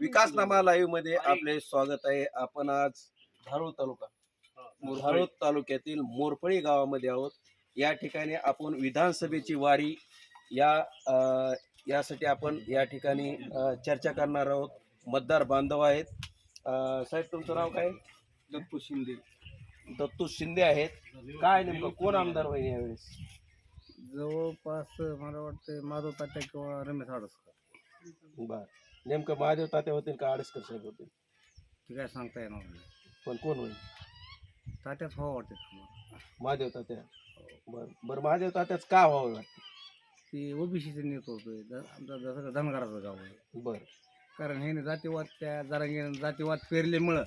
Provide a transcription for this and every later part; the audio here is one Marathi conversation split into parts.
विकासनामा लाईव्हमध्ये आपले स्वागत आहे. आपण आज धारूर तालुका धारूर तालुक्यातील मोरपळी गावामध्ये आहोत. या ठिकाणी आपण विधानसभेची वारी या अ, यासाठी आपण या ठिकाणी अ, चर्चा करणार आहोत. मतदार बांधव आहेत. अ, साहेब तुमचं नाव काय? दत्तू शिंदे. दत्तू शिंदे आहेत. काय नेमकं? कोण आमदार होईल यावेळेस? जवळपास मला वाटतं माधव तात्या किंवा रमेश आडसकर बर. नेमकं महादेव तात्या होतील का आडसकर साहेब होतील ते काय सांगता येणार नाही. पण कोण होईल? तात्याच व्हावं वाटते महादेव तात्या बर बरं महादेव तात्याच का व्हावं वाटतं? ती ओबीसीचं नेतृत्व आहे द- आमचं जसं धनगराचं गाव आहे. बर. कारण हे जातीवाद त्या जरा जातीवाद पेरल्यामुळं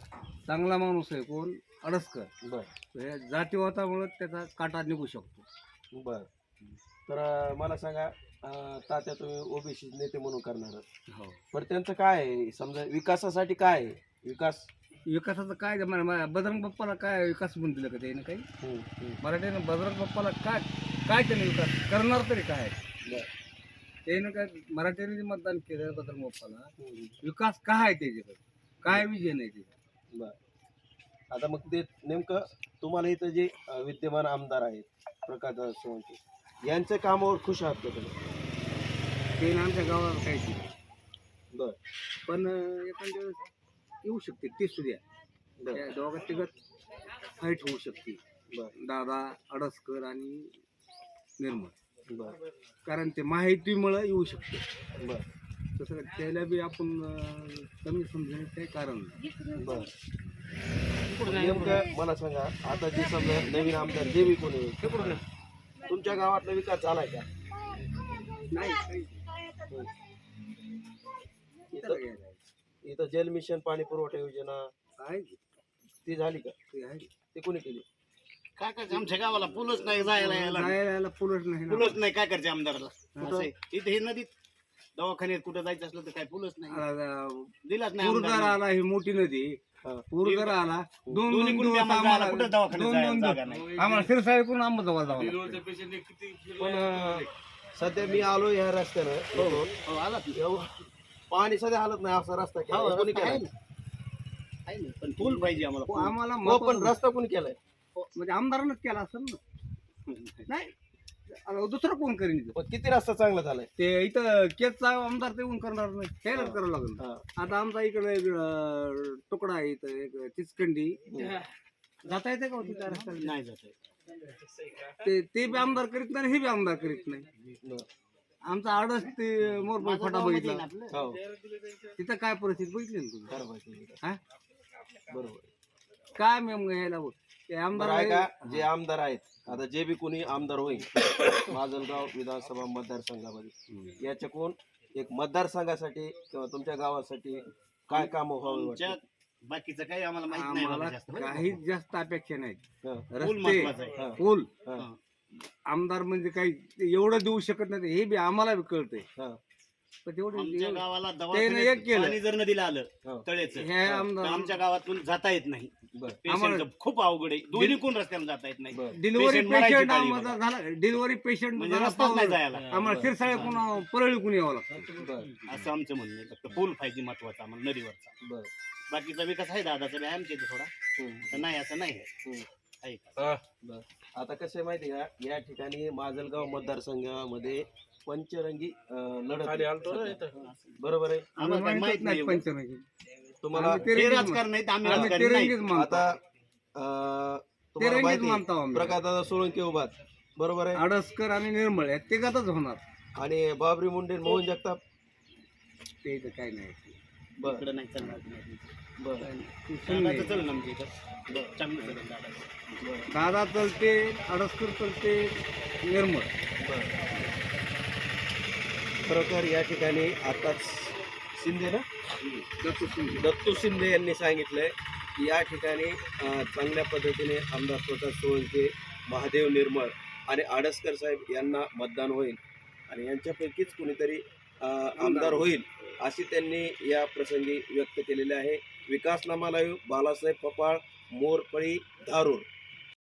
चांगला माणूस आहे कोण? अडसकर बर. हे जातीवादामुळं त्याचा काटा निघू शकतो. बर. तर अं, मला सांगा अं, तात्या तुम्ही ओबीसी नेते म्हणून करणार आहात. हो. बरं त्यांचं काय आहे? समजा विकासासाठी काय आहे? विकास? विकासाचं काय ते मला- मला बजरंग बाप्पाला काय विकास म्हणून दिलं का त्याने काही? हम्म, हम्म. मराठीनं बजरंग बाप्पाला काय काय त्याने विकास करणार तरी काय? बर. त्यानं काय मराठीने जे मतदान केलं बजरंग बाप्पाला हम्म, विकास काय आहे त्याच्याकडे? काय विजय नाही त्याचा बर. आता मग ते नेमकं तुम्हाला इथं जे अं, विद्यमान आमदार आहेत प्रकाश सोळंके यांच्या कामावर खुश आहात का तुम्ही? ते आमच्या गावाला काहीच नाही बर. पण अं, एखाद्या वेळेस येऊ शकते ते सुद्धा बर. त्या दोघात तिघात फाईट होऊ शकते. बर. दादा अडसकर आणि निर्मळ बर. कारण ते माहितीमुळं येऊ शकते. बर. तसं त्याला बी आपण अं, कमी समजण्याचं काही कारण नाही. बर. नेमकं मला सांगा आता जे समजा नवीन आमदार जे बी कोणी ते तुमच्या गावातला विकास झालाय का? नाही काही इथं इथं जल मिशन पाणी पुरवठा योजना आहे ती झाली का? ते आहे ती कोणी केली? काय करायचं? आमच्या गावाला पूलच नाही जायला यायला. जायला यायला पुलट नाही ना. पूलच नाही काय करायचे आमदाराला? असं आहे. इथे हे नदीत. दवाखान्यात कुठं जायचं असलं तर काय पूलच नाही. आता दिलाच नाही पूर जर आमदाराला. आला ही मोठी नदी. हा. आला दोन दोन दिवस आम्हाला आम्हाला कुठं दवाखान्यात दोन जायला जागा दिवस आम्हाला शिरसाळीकडून आंबा जावं जावं पण अं, सध्या मी आलो या रस्त्यानं. हो. एवढं पाणी सध्या हालत नाही असा रस्ता केला हो, कोणी केलाय. पण पूल पाहिजे आम्हाला पूल. आम्हाला हो पण रस्ता कोणी केलाय म्हणजे आमदारानंच केला असेल ना नाही आता दुसरं कोण करीन इथं? पण किती रस्ता चांगला झालाय ते इथं केसचा आमदार ते येऊन करणार नाही त्यालाच करावं लागेल हा. आता आमचा इकडे अं, तुकडा आहे इथं एक चिचकंडी जाता येते का हो तिथं रस्त्याला? नाही जात आहे. ते ते बी आमदार करीत नाही हे बी आमदार करीत नाही. आमचा आडस ते मोरपळ माझं फटा बघितला आपलं. हो तिथं काय परिस्थिती बघितली ना तुम्ही बरोबर. हा? काय मेम घ्यायला बघ ते आमदार बरं आहे का जे आमदार आहेत आता जे बी कोणी आमदार होईल माजलगाव विधानसभा मतदारसंघामध्ये याच्या कोण एक मतदारसंघासाठी किंवा तुमच्या गावासाठी काय काम व्हावं? बाकीचं काही आम्हाला माहीत नाही आम्हाला. काहीच जास्त अपेक्षा नाही हा, पूल रस्ते आहे. पूल हा, आमदार म्हणजे काही एवढं देऊ शकत नाही हे बी आम्हाला बी कळतंय. हा, पण आमच्या गावाला एक दवाखान्यात केलं. पाणी जर नदीला आलं हा. आमदार तर आमच्या गावातून जाता येत नाही. बरं. पेशंट खूप अवघड आहे दोन्ही कोण रस्त्याने जाता येत नाही? बरं. डिलिव्हरी patient मरायची पेशंट पाळी आम्हाला झाला डिलिव्हरी पेशंट म्हणजे रस्ताच नाही जायला. आम्हाला शिरसाळे कोण परळी कोण यावं लागतं. बरं असं आमचं म्हणणं आहे. फक्त पूल पाहिजे महत्त्वाचा आम्हाला नदीवरचा. बरं. बाकीचा विकास आहे दादाचा बी आहे आमच्या इथे थोडा तर नाही असं नाही आहे. हम्म. आहे का? बरं. आता कसं आहे माहिती आहे का? या ठिकाणी माजलगाव मतदारसंघामध्ये पंचरंगी अं, लढत आहे. बरोबर आहे? आम्हाला काही माहीत नाही एवढं. पंचनाकी तुम्हाला आम्ही ते रंगीत राजकारण नाही तर आम्ही आम्ही राजकारणी नाही. तिरंगीच मानतो. आता अं, ते तुम्हाला रंगीत माहिती मानतो आहे, आम्ही. प्रकाशदादा सोळंके उभात. बरोबर आहे? अडसकर आणि निर्मळ या तिघातच होणार. आणि बाबरी मुंडे मोहन जगताप? ते इथं काही नाही. बर. इकडं नाही चालणार बर. दादाचं आमच्या इथं. चांगलं दादाचं. दादा. चलते अडसकर चलते निर्मळ. बर. खरोखर या ठिकाणी आताच शिंदे ना? दत्तू शिंदे. दत्तू शिंदे यांनी सांगितलंय की या ठिकाणी अं, चांगल्या पद्धतीने आमदार प्रकाश सोळंके महादेव निर्मळ आणि आडसकर साहेब यांना मतदान होईल. आणि यांच्यापैकीच कुणीतरी आमदार होईल अशी त्यांनी या प्रसंगी व्यक्त केलेले आहे. विकासनामा लाईव्ह बालासाहेब पपाळ मोरपळी धारूर.